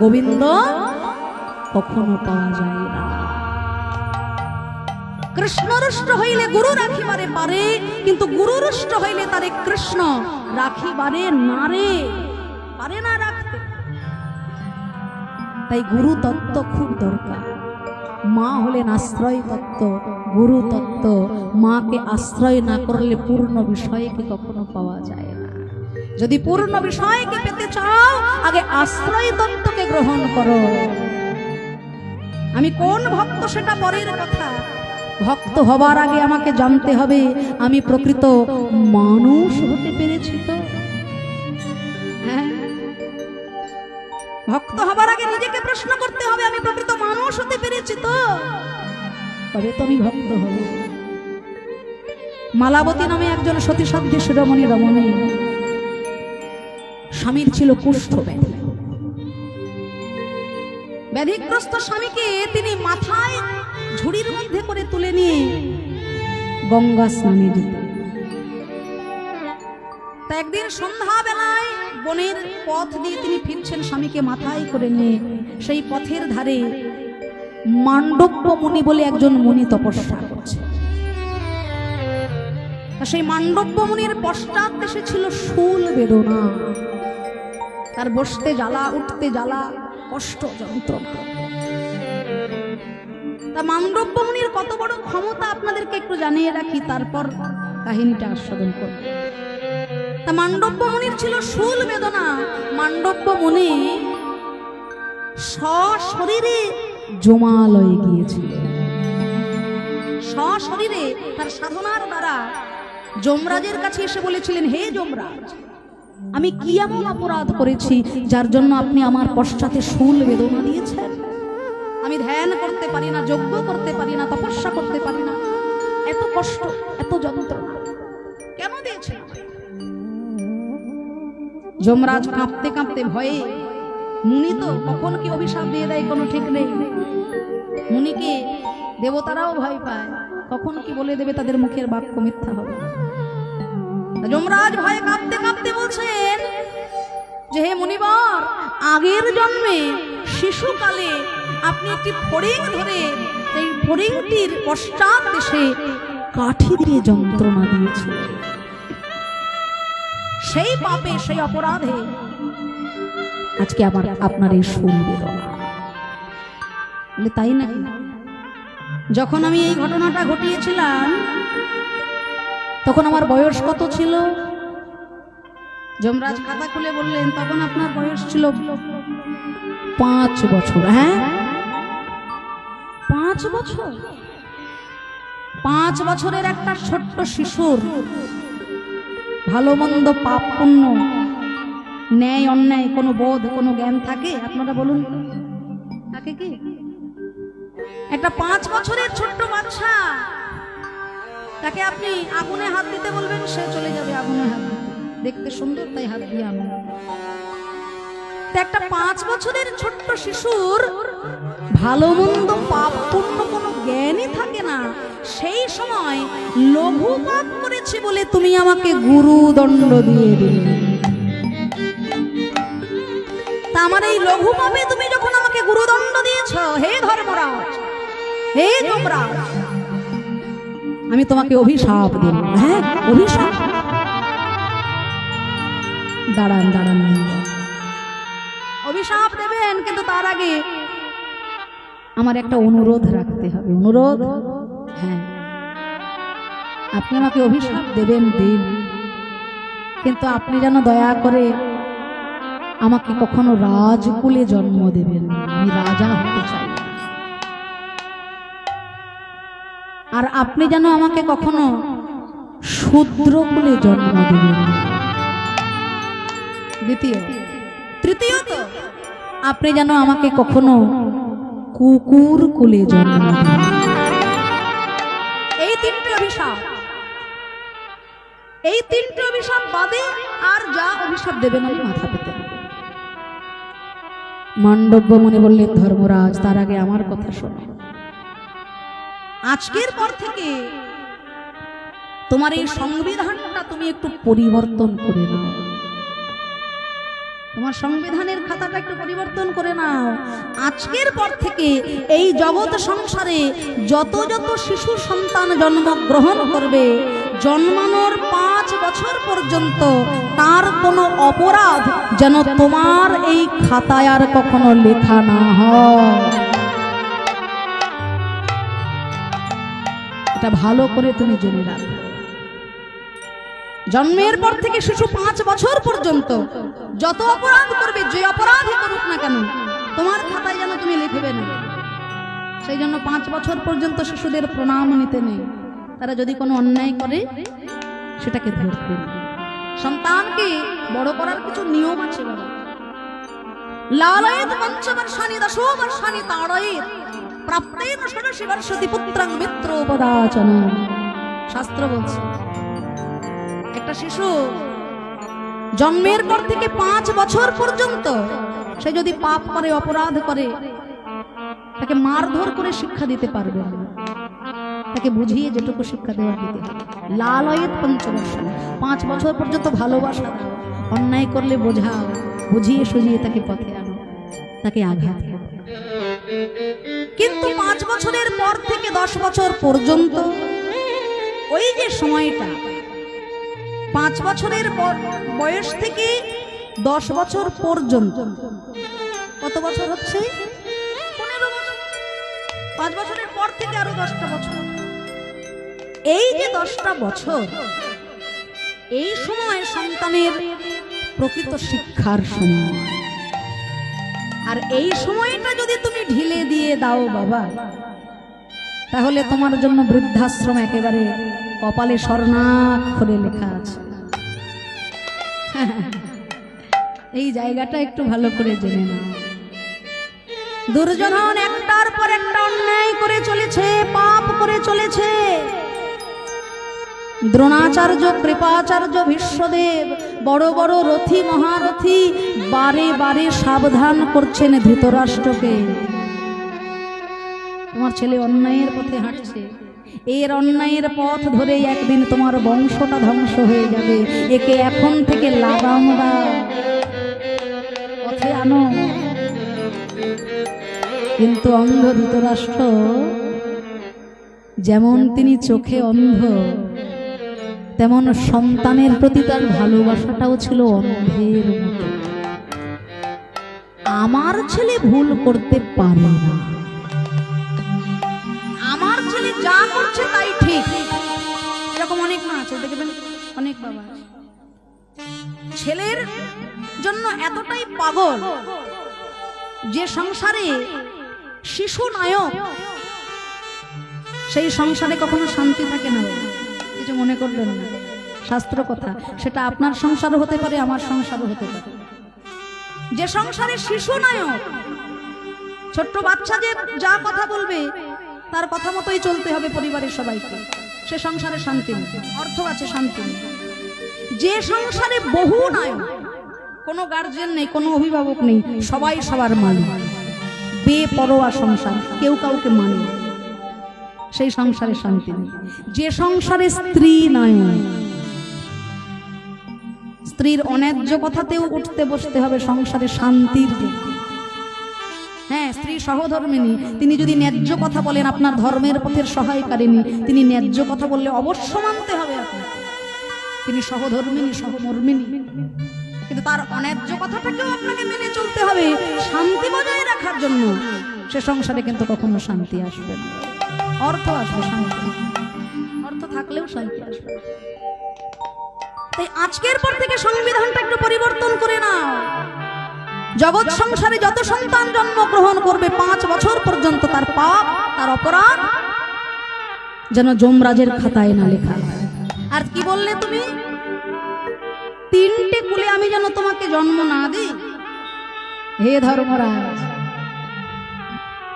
গোবিন্দ, কখনো পাওয়া যায় না। কৃষ্ণরুষ্ট হইলে গুরু রাখিবারে পারে, কিন্তু গুরুরুষ্ট হইলে তারে কৃষ্ণ রাখিবারে নারে পারে না রাখতে। তাই গুরু তত্ত্ব খুব দরকার। মা হলেন আশ্রয় তত্ত্ব, গুরু তত্ত্ব। মাকে আশ্রয় না করলে পূর্ণ বিষয়কে কখনো পাওয়া যায় না। যদি পূর্ণ বিষয়কে পেতে চাও, আগে আশ্রয় তত্ত্বকে গ্রহণ করো। আমি কোন ভক্ত সেটা পরের কথা? ভক্ত হবার আগে আমাকে জানতে হবে, আমি প্রকৃত মানুষ হতে পেরেছি তো। হ্যাঁ। ভক্ত হবার আগে নিজেকে প্রশ্ন করতে হবে, আমি প্রকৃত মানুষ হতে পেরেছি তো। তবে তো আমি ভক্ত হব মালাবতী নামে একজন সতীসাধ্যী শিরোমণি রমণী। স্বামীর ছিল কুষ্ঠ ব্যাধি। ব্যাধিগ্রস্ত স্বামীকে তিনি মাথায় ঝুড়ির মধ্যে করে তুলে নিয়ে গঙ্গা স্নানে তা একদিন সন্ধ্যাবেলায় বনের পথ দিয়ে তিনি ফিরছেন স্বামীকে মাথায় করে নিয়ে। সেই পথের ধারে মান্ডব্য মুনি বলে একজন মুনি তপস্যা করছে সেই মান্ডব্য মুনির পশ্চাৎ দেশে ছিল শুল বেদনা। তার বসতে জ্বালা, উঠতে জ্বালা, কষ্ট, যন্ত্রণা। তা মান্ডব্য মুনির কত বড় ক্ষমতা আপনাদেরকে একটু জানিয়ে রাখি, তারপর কাহিনীটা আস্বাদন করব। তা মান্ডব্য মুনির ছিল শুল বেদনা। মান্ডব্য মুনি সশরীরে জমালয়ে গিয়েছিল সশরীরে তার সাধনার দ্বারা যমরাজের কাছে এসে বলেছিলেন, হে যমরাজ, আমি কি এমন অপরাধ করেছি যার জন্য আপনি আমার পশ্চাতে শুল বেদনা দিয়েছেন? আমি ধ্যান করতে পারি না, যজ্ঞ করতে পারি না, তপস্যা করতে পারি না। এত কষ্ট, এত যন্ত্রণা কেন দিয়েছেন যমরাজ কাঁপতে কাঁপতে ভয়ে, মুনি তো, কখন কি অভিশাপ দিয়ে দেয় কোনো ঠিক নেই। মুনিকে দেবতারাও ভয় পায়, কখন কি বলে দেবে তাদের মুখের বাক্য মিথ্যা হবে যমরাজ ভাই কাঁপতে কাঁপতে বলছেন যে, হে মুনিবর, আগের জন্মে শিশুকালে আপনি একটি ফড়িং ধরে এই ফড়িংটির পশ্চাৎ দেশে কাঠি দিয়ে যন্ত্রণা দিয়েছিলেন। সেই পাপে, সেই অপরাধে আজকে আবার আপনার এই শুন তাই নাকি যখন আমি এই ঘটনাটা ঘটিয়েছিলাম তখন আমার বয়স কত ছিল? যমরাজ খাতা খুলে বললেন, তখন আপনার বয়স ছিল পাঁচ বছর। হ্যাঁ? পাঁচ বছর? পাঁচ বছরের একটা ছোট্ট শিশুর ভালো মন্দ পাপ পুণ্য, ন্যায়, অন্যায় কোনো বোধ, কোনো জ্ঞান থাকে? আপনারা বলুন। থাকে কি? একটা পাঁচ বছরের ছোট্ট বাচ্চা। তাকে আপনি আগুনে হাত দিতে বলবেন, সে চলে যাবে আগুনে হাত দেখতে সুন্দর তাই হাত দিয়ে আগুন। একটা পাঁচ বছরের ছোট্ট শিশুর ভালো মন্দ পাপ পুণ্য কোনো জ্ঞানই থাকে না। সেই সময় লঘু পাপ করেছি বলে তুমি আমাকে গুরু দণ্ড দিয়ে দিলে। তা আমার এই লঘু পাপে তুমি যখন আমাকে গুরুদণ্ড দিয়েছ, হে ধর্মরাজ, হে যমরাজ আমি তোমাকে অভিশাপ দেব। হ্যাঁ অভিশাপ? দাঁড়ান দাঁড়ান অভিশাপ দেবেন, কিন্তু তার আগে আমার একটা অনুরোধ রাখতে হবে। অনুরোধ? হ্যাঁ। আপনি আমাকে অভিশাপ দেবেন দিন, কিন্তু আপনি যেন দয়া করে আমাকে কখনো রাজকুলে জন্ম দেবেন। আমি রাজা হতে চাই। আর আপনি যেন আমাকে কখনো শূদ্রকুলে জন্ম দেবেন দ্বিতীয়। তৃতীয়ত আপনি যেন আমাকে কখনো কুকুর কুলে জন্ম দেবেন এই তিনটে অভিশাপ এই তিনটে অভিশাপ বাদে আর যা অভিশাপ দেবেন আমি মাথা পেতে। মান্ডব্য মনে বললেন ধর্মরাজ তার আগে আমার কথা শোনো। আজকের পর থেকে তোমার এই সংবিধানটা তুমি একটু পরিবর্তন করে নাও। তোমার সংবিধানের খাতাটা একটু পরিবর্তন করে নাও। আজকের পর থেকে এই জগৎ সংসারে যত যত শিশু সন্তান জন্মগ্রহণ করবে, জন্মানোর পাঁচ বছর পর্যন্ত তার কোনো অপরাধ যেন তোমার এই খাতায় আর কখনো লেখা না হয়। এটা ভালো করে তুমি জেনে রাখো। জন্মের পর থেকে শিশু পাঁচ বছর পর্যন্ত যত অপরাধ করবে, যে অপরাধই করুক না কেন, তোমার খাতায় যেন তুমি লিখবে না। সেই জন্য পাঁচ বছর পর্যন্ত শিশুদের প্রণাম নিতে নেই। তারা যদি কোনো অন্যায় করে, সেটাকে ধরতে সন্তানকে বড় করার কিছু নিয়ম আছে বাবা। লালয়েত পঞ্চবর্ষানি দশবর্ষানি তাড়য়েত। প্রাপ্তেন বর্ষতি পুত্রাং মিত্রোপদাচন শাস্ত্র বলছে, একটা শিশু জন্মের পর থেকে পাঁচ বছর পর্যন্ত সে যদি পাপ করে, অপরাধ করে, তাকে মারধর করে শিক্ষা দিতে পারবে তাকে বুঝিয়ে যেটুকু শিক্ষা দেওয়া দিতে হবে। লালয়েত পঞ্চবর্ষ পাঁচ বছর পর্যন্ত ভালোবাসা, অন্যায় করলে বোঝাও বুঝিয়ে সুঝিয়ে তাকে পথে আনো, তাকে আঘাত। কিন্তু পাঁচ বছরের পর থেকে দশ বছর পর্যন্ত ওই যে সময়টা, পাঁচ বছরের বয়স থেকে দশ বছর পর্যন্ত। কত বছর হচ্ছে? পনেরো পাঁচ বছরের পর থেকে আরও দশটা বছর। এই যে দশটা বছর, এই সময় সন্তানের প্রকৃত শিক্ষার সময়। আর এই সময়টা যদি তুমি ঢিলে দিয়ে দাও বাবা, তাহলে তোমার জন্য বৃদ্ধাশ্রম একেবারে কপালে স্বর্ণাক্ষরে লেখা আছে। এই জায়গাটা একটু ভালো করে জেনে নাও। দুর্যোধন একটার পর একটা অন্যায় করে চলেছে, পাপ করে চলেছে। দ্রোণাচার্য, কৃপাচার্য ভীষ্মদেব বড় বড় রথী, মহারথী, বারে বারে সাবধান করছেন ধৃতরাষ্ট্রকে। তোমার ছেলে অন্যায়ের পথে হাঁটছে। এর অন্যায়ের পথ ধরে একদিন তোমার বংশটা ধ্বংস হয়ে যাবে। একে এখন থেকে লাগাম পথে আনো। কিন্তু অন্ধ ধৃতরাষ্ট্র, যেমন তিনি চোখে অন্ধ তেমন সন্তানের প্রতি তার ভালোবাসাটাও ছিল অন্ধের মতো। আমার ছেলে ভুল করতে পারে না। আমার ছেলে যা করছে তাই ঠিক। এরকম অনেক মা আছে দেখবেন অনেক বাবা ছেলের জন্য এতটাই পাগল যে সংসারে শিশু নায়ক, সেই সংসারে কখনো শান্তি থাকে না। কিছু মনে করবেন না। শাস্ত্র কথা, সেটা আপনার সংসারও হতে পারে, আমার সংসারও হতে পারে। যে সংসারে শিশু নায়ক, ছোট্ট বাচ্চাদের যা কথা বলবে, তার কথা মতোই চলতে হবে পরিবারের সবাইকে। সে সংসারে শান্তি অর্থ আছে শান্তি যে সংসারে বহু নায়ক, কোনো গার্জেন নেই, কোনো অভিভাবক নেই, সবাই সবার মালিক। বেপরোয়া সংসার, কেউ কাউকে মানে না। সেই সংসারে শান্তি নেই। যে সংসারে স্ত্রী নায়ক স্ত্রীর অন্যায্য কথাতেও উঠতে বসতে হবে সংসারে শান্তির হ্যাঁ স্ত্রী সহধর্মিনী তিনি যদি ন্যায্য কথা বলেন, আপনার ধর্মের পথের সহায়কারিনী তিনি ন্যায্য কথা বললে অবশ্য মানতে হবে তিনি সহধর্মিনী সহমর্মিনী কিন্তু তার অন্যায্য কথাটাকেও আপনাকে মেনে চলতে হবে শান্তি বজায় রাখার জন্য। সে সংসারে কিন্তু কখনো শান্তি আসবে না। অর্থ আসবে অর্থ থাকলেও শান্তি আসবে। তাই আজকের পর থেকে সংবিধানটা একটু পরিবর্তন করে নাও। জগৎ সংসারে যত সন্তান জন্মগ্রহণ করবে, পাঁচ বছর পর্যন্ত তার পাপ, তার অপরাধ যেন যমরাজের খাতায় না লেখা আর কি বললে তুমি? তিনটে কুলে আমি যেন তোমাকে জন্ম না দিই। হে ধর্মরাজ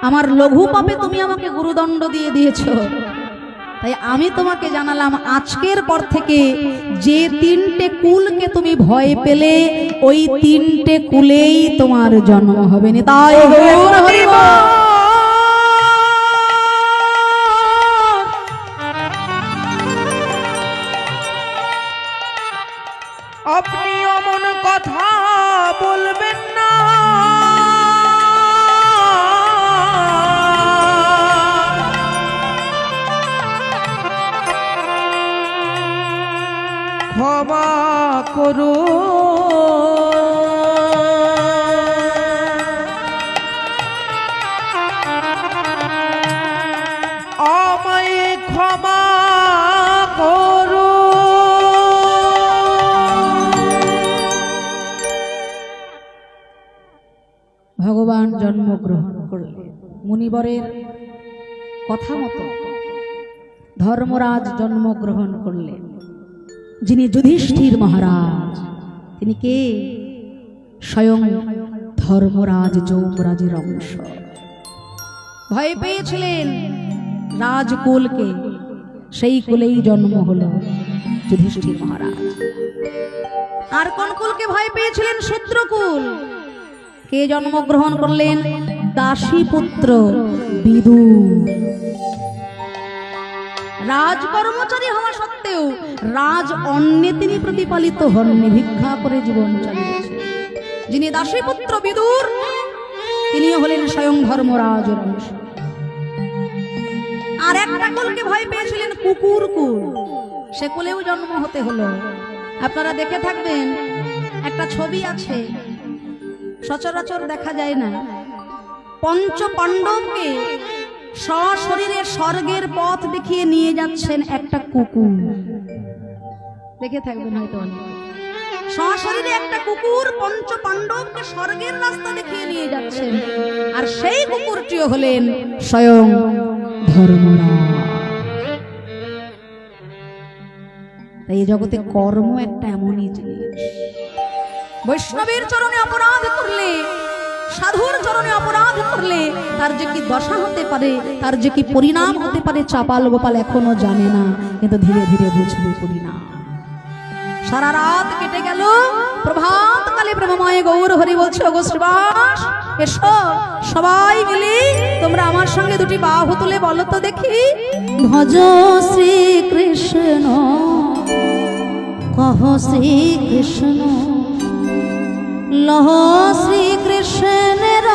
আমার লঘু পাপে তুমি আমাকে গুরুদণ্ড দিয়ে দিয়েছ। তাই আমি তোমাকে জানালাম, আজকের পর থেকে যে তিনটে কুলকে তুমি ভয় পেলে, ওই তিনটে কুলেই তোমার জন্ম হবে। না তাই হয়ে বলো। হরি বল। করো। আমায় ক্ষমা ভগবান জন্মগ্রহণ করলেন। মুনিবরের কথা মতো ধর্মরাজ জন্মগ্রহণ করলেন। যিনি যুধিষ্ঠির মহারাজ, তিনি কে? স্বয়ং ধর্মরাজ যৌমরাজের অংশ। ভয় পেয়েছিলেন রাজকুলকে, সেই কুলেই জন্ম হলো যুধিষ্ঠির মহারাজ। আর কোন কুলকে ভয় পেয়েছিলেন শূদ্রকুল কে জন্মগ্রহণ করলেন দাসী পুত্র বিদু? রাজ কর্মচারী হওয়া সত্ত্বেও রাজ অন্নে তিনি প্রতিপালিত হননি ভিক্ষা করে জীবন চালিয়েছে যিনি দাসী পুত্র বিদুর, তিনিও হলেন স্বয়ং ধর্মরাজ অংশ আর একটা কুলকে ভয় পেয়েছিলেন কুকুর কুল। সে কুলেও জন্ম হতে হলো। আপনারা দেখে থাকবেন, একটা ছবি আছে। সচরাচর দেখা যায় না। পঞ্চ পাণ্ডবকে সশরীরে স্বর্গের পথ দেখিয়ে নিয়ে যাচ্ছেন একটা কুকুর। দেখে থাকবেন হয়তো সশরীরে একটা কুকুর পঞ্চ পাণ্ডবকে স্বর্গের রাস্তা দেখিয়ে নিয়ে যাচ্ছেন। আর সেই কুকুরটিও হলেন স্বয়ং তাই এই জগতে কর্ম একটা এমনই জিনিস। বৈষ্ণবের চরণে অপরাধ করলে সাধুর চরণে অপরাধ করলে তার যে কি দশা হতে পারে, তার যে কি পরিণাম হতে পারে, চাপাল গোপাল এখনও জানে না, কিন্তু ধীরে ধীরে বুঝবে পরিণাম। সারা রাত কেটে গেল প্রভাত কালে প্রেমময় গৌর হরি বলছে, ওগো শ্রীবাস, এসো, সবাই মিলে তোমরা আমার সঙ্গে দুটি বাহু তুলে বলো তো দেখি। ভজ শ্রীকৃষ্ণ, কহ শ্রীকৃষ্ণ, লহ শ্রীকৃষ্ণের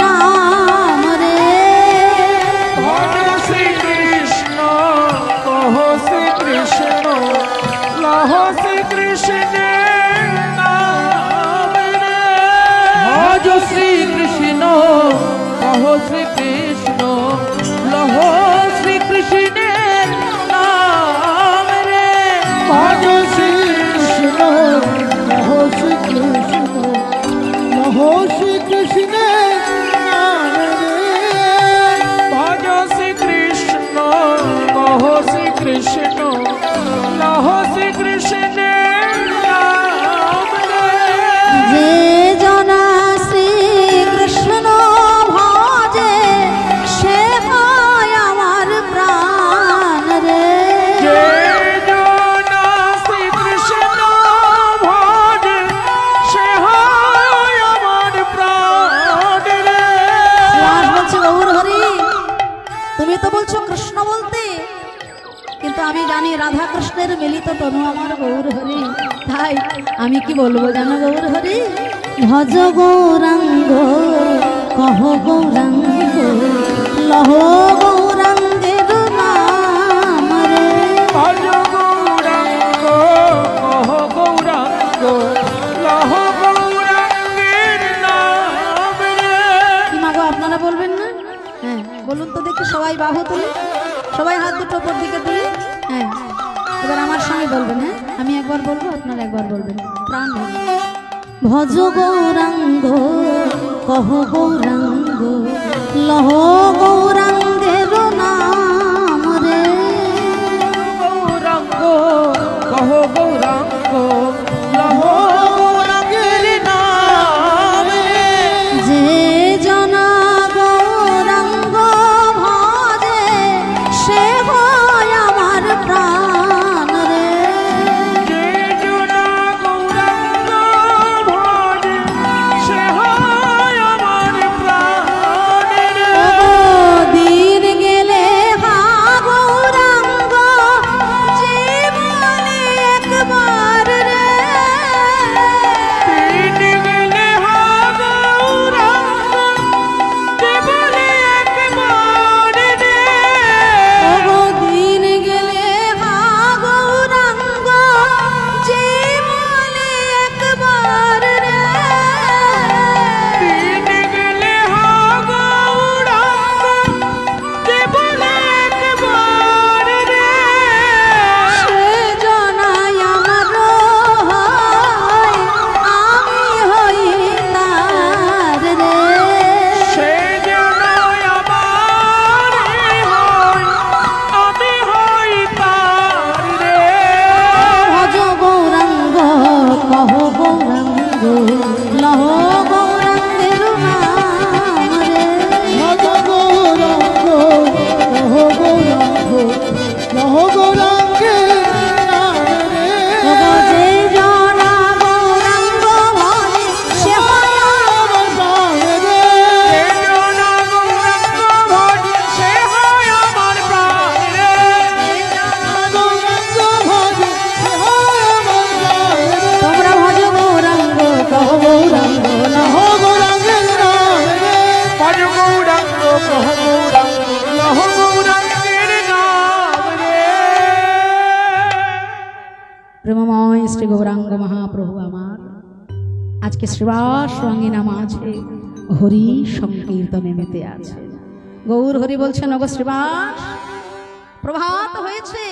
নাম রে। শ্রী কৃষ্ণ কহ শ্রী কৃষ্ণ লহ শ্রী কৃষ্ণের নাম রে। ভজ শ্রী কৃষ্ণ কহ শ্রী কৃষ্ণ লহ শ্রী কৃষ্ণের নাম রে। ভজ শ্রী কৃষ্ণ রাধা কৃষ্ণের মিলিত তনু আমার গৌর হরি। তাই আমি কি বলব জানো গৌর হরি? ভজ গৌরাঙ্গ কহ গৌরাঙ্গ লহ গৌরাঙ্গের নাম রে। ভজ গৌরাঙ্গ, কহ গৌরাঙ্গ, লহ গৌরাঙ্গের নাম রে। কি মাগো আপনারা বলবেন না? হ্যাঁ বলুন তো দেখি সবাই বাহু তুলে। সবাই হাত দুটো ওপর দিকে তুলে। হ্যাঁ। এবার আমার সঙ্গে বলবেন হ্যাঁ? আমি একবার বলব, আপনারা একবার বলবেন। প্রাণ। ভজ গৌরাঙ্গ, কহ গৌরাঙ্গ, লহ গৌরাঙ্গের গো শ্রীবাস রঙিনা মাঝে হরি সংকীর্তনে মেতে আছে। গৌর হরি বলছেন অগ শ্রীবাস, প্রভাত হয়েছে।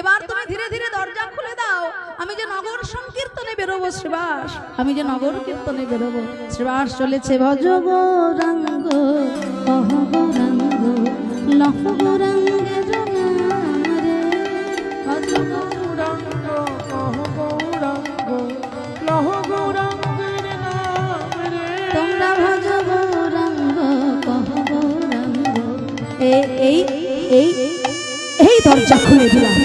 এবার তুমি ধীরে ধীরে দরজা খুলে দাও। আমি যে নগর সংকীর্তনে বেরোবো, শ্রীবাস, আমি যে নগর কীর্তনে বেরোবো। শ্রীবাস চলেছে, ভজ গৌরাঙ্গ এই এই এই দরজা খুলে দিলাম।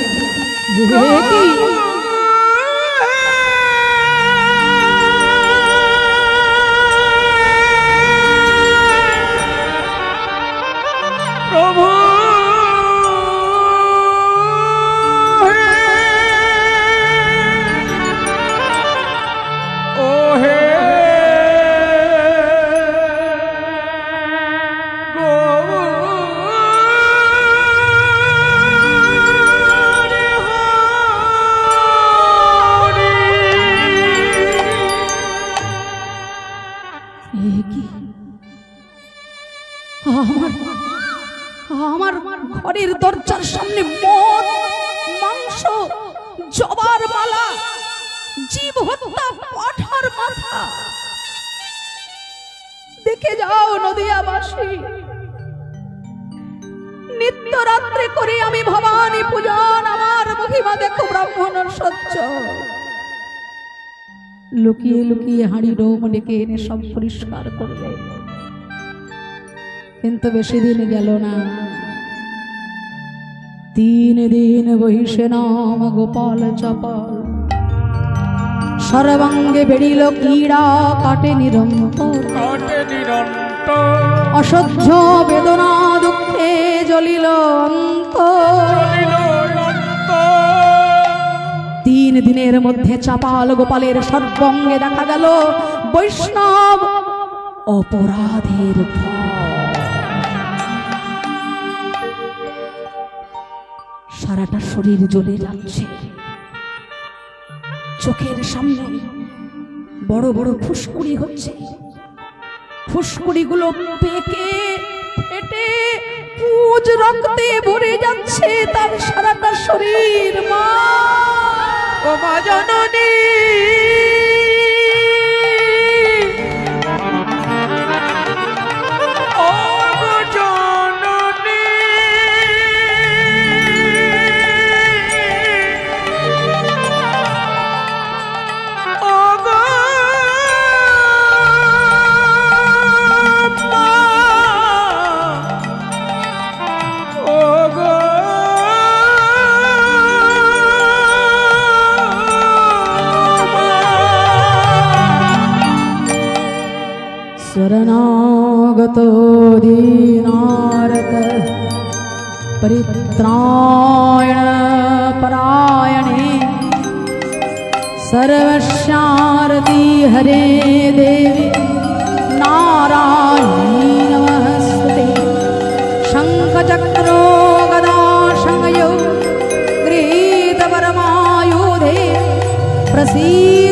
লুকিয়ে লুকিয়ে হাঁড়ি ডোম ডেকে এনে সব পরিষ্কার করবে কিন্তু বেশি দিন গেল না। তিন দিন বহিষে নাম গোপাল চাপাল। সর্বাঙ্গে বেড়িল কীড়া কাটে নিরন্তর। কাটে নিরন্তর। অসহ্য বেদনা দুঃখে জ্বলিল অন্তর। তিন দিনের মধ্যে চাপাল গোপালের সর্বঙ্গে দেখা গেল বৈষ্ণব অপরাধের সারাটা শরীর জ্বলে যাচ্ছে চোখের সামনে বড় বড় ফুসকুড়ি হচ্ছে। ফুসকুড়িগুলো পেকে ফেটে পুজ রক্তে ভরে যাচ্ছে তার সারাটা শরীর মা। ও মা জননী शरणागत दीनारत। परित्रायण परायणे। सर्वशारदी हरे देवी। नारायणी नमस्ते शङ्खचक्रो गदा शङ्गयो गृहीतपरमायुधे। प्रसीद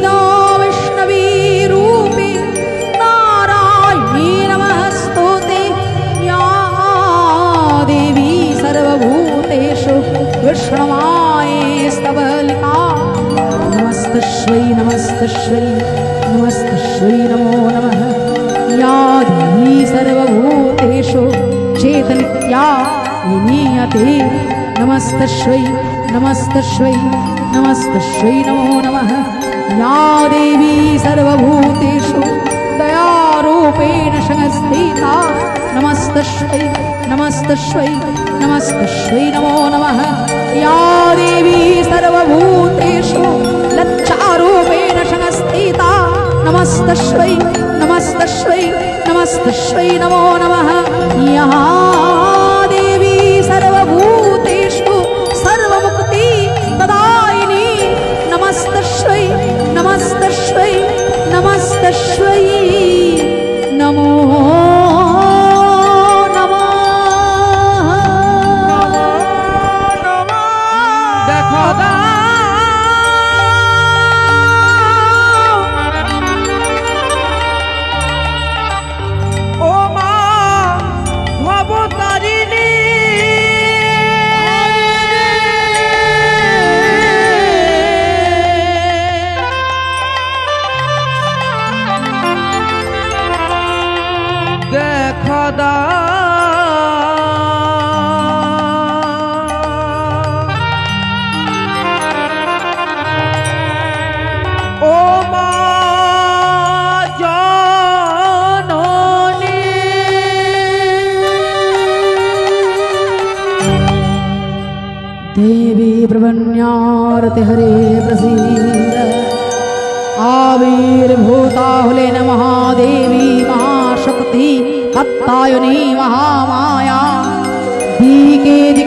विष्णुमाये स्तवलिका नमस्तश्वै नमस्तश्वै नमस्तश्वै नमो नमः। या देवी सर्वभूतेषु चेतनित्या विनीयते। नमस्तश्वै नमस्तश्वै नमस्तश्वै नमो नमः। या देवी सर्वभूतेषु नमस्तश्वै नमस्तश्वै नमस्तश्वै नमो नमः। या देवी सर्वभूतेषु लज्जारूपेण संस्थिता नमस्तश्वै नमस्तश्वै नमस्तश्वै नमो नमः। या देवी सर्वभूतेषु सर्वमुक्ति प्रदायिनी। नमस्तश्वै नमस्तश्वै नमस्तश्वै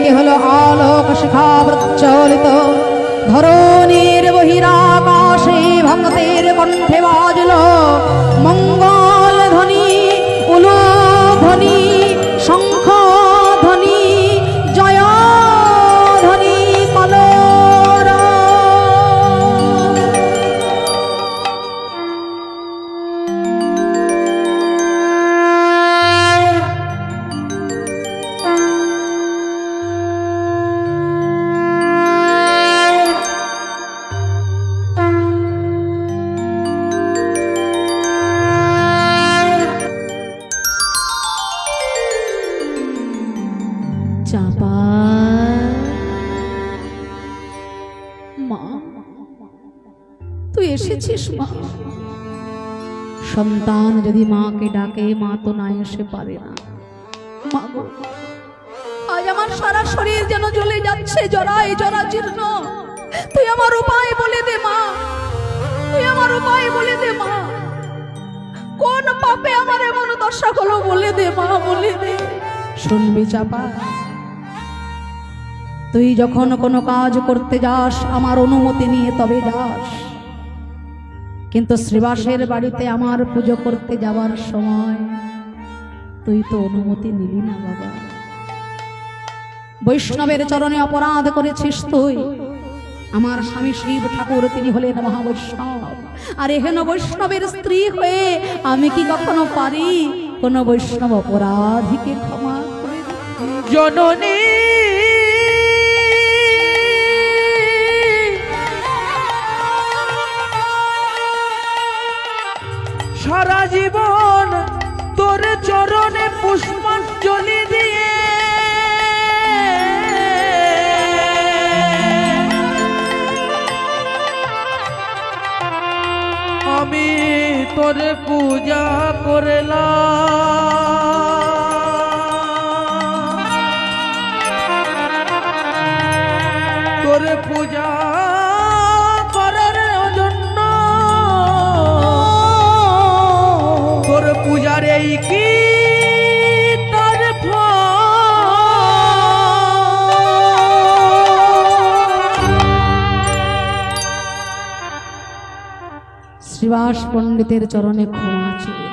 দিকে হলো আলোক শিখা প্রচলিত ধরণীর বহিরাকাশে ভক্তের কণ্ঠে বাজল। মঙ্গল ধ্বনি উলো ধ্বনি। তুই এসেছিস মা? সন্তান যদি মাকে ডাকে, মা তো না এসে পারে না। আজ আমার সারা শরীর যেন জ্বলে যাচ্ছে জরাই জরা জীর্ণ তুই আমার উপায় বলে দে মা। তুই আমার উপায় বলে দে মা। কোন পাপে আমার এমন দশা হলো বলে দে মা, বলে দে। শুনবি চাপা। তুই যখন কোনো কাজ করতে যাস, আমার অনুমতি নিয়ে তবে যাস। কিন্তু শ্রীবাসের বাড়িতে আমার পুজো করতে যাওয়ার সময় তুই তো অনুমতি নিলি না, বাবা। বৈষ্ণবের চরণে অপরাধ করেছিস তুই। আমার স্বামী শিব ঠাকুর, তিনি হলেন মহাবৈষ্ণব। আর এহেন বৈষ্ণবের স্ত্রী হয়ে আমি কি কখনো পারি? কোন বৈষ্ণব অপরাধীকে ক্ষমা জননী সারা জীবন তোর চরণে পুষ্পাঞ্জলি দিয়ে। আমি তোর পূজা করলাম। শ্রীবাস পণ্ডিতের চরণে ক্ষমা চেয়ে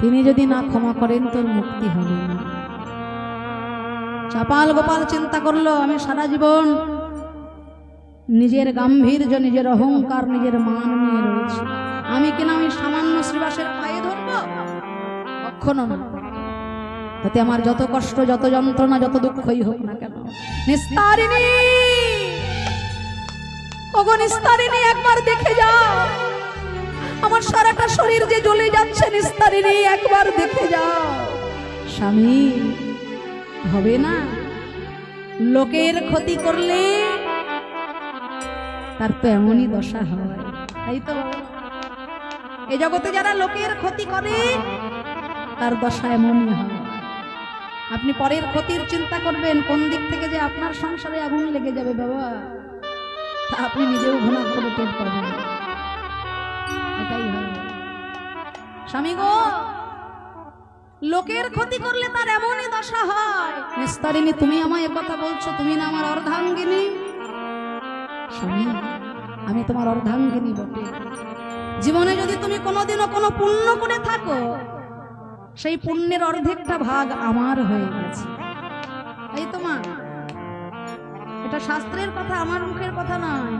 তিনি যদি না ক্ষমা করেন তোর মুক্তি হবে না। চাপাল গোপাল চিন্তা করল, আমি সারা জীবন নিজের গাম্ভীর্য, নিজের অহংকার, নিজের মান নিয়ে রয়েছি। আমি কিনা আমি সামান্য শ্রীবাসের পায়ে ধরবো? কখনো না। তাতে আমার যত কষ্ট, যত যন্ত্রণা, যত দুঃখই হোক না কেন। নিস্তারিণী! একবার দেখে শরীর যে যাচ্ছে একবার দেখে স্বামী, হবে না? লোকের ক্ষতি করলে তার তো এমনই দশা হয় তো? এ জগতে যারা লোকের ক্ষতি করে, তার দশা এমনই হয়। আপনি পরের ক্ষতির চিন্তা করবেন, কোন দিক থেকে যে আপনার সংসারে আগুন লেগে যাবে বাবা? আপনি নিজেও ঘুণা করে টের পাবেন স্বামী গো, লোকের ক্ষতি করলে তার এমনই দশা হয়। নিস্তারিণী, তুমি আমায় কথা বলছো, তুমি না আমার অর্ধাঙ্গিনী? স্বামী, আমি তোমার অর্ধাঙ্গিনী বটে। জীবনে যদি তুমি কোনোদিনও কোনো পুণ্য করে থাকো, সেই পুণ্যের অর্ধেকটা ভাগ আমার হয়ে গেছে। এই তোমার এটা শাস্ত্রের কথা আমার মুখের কথা নয়।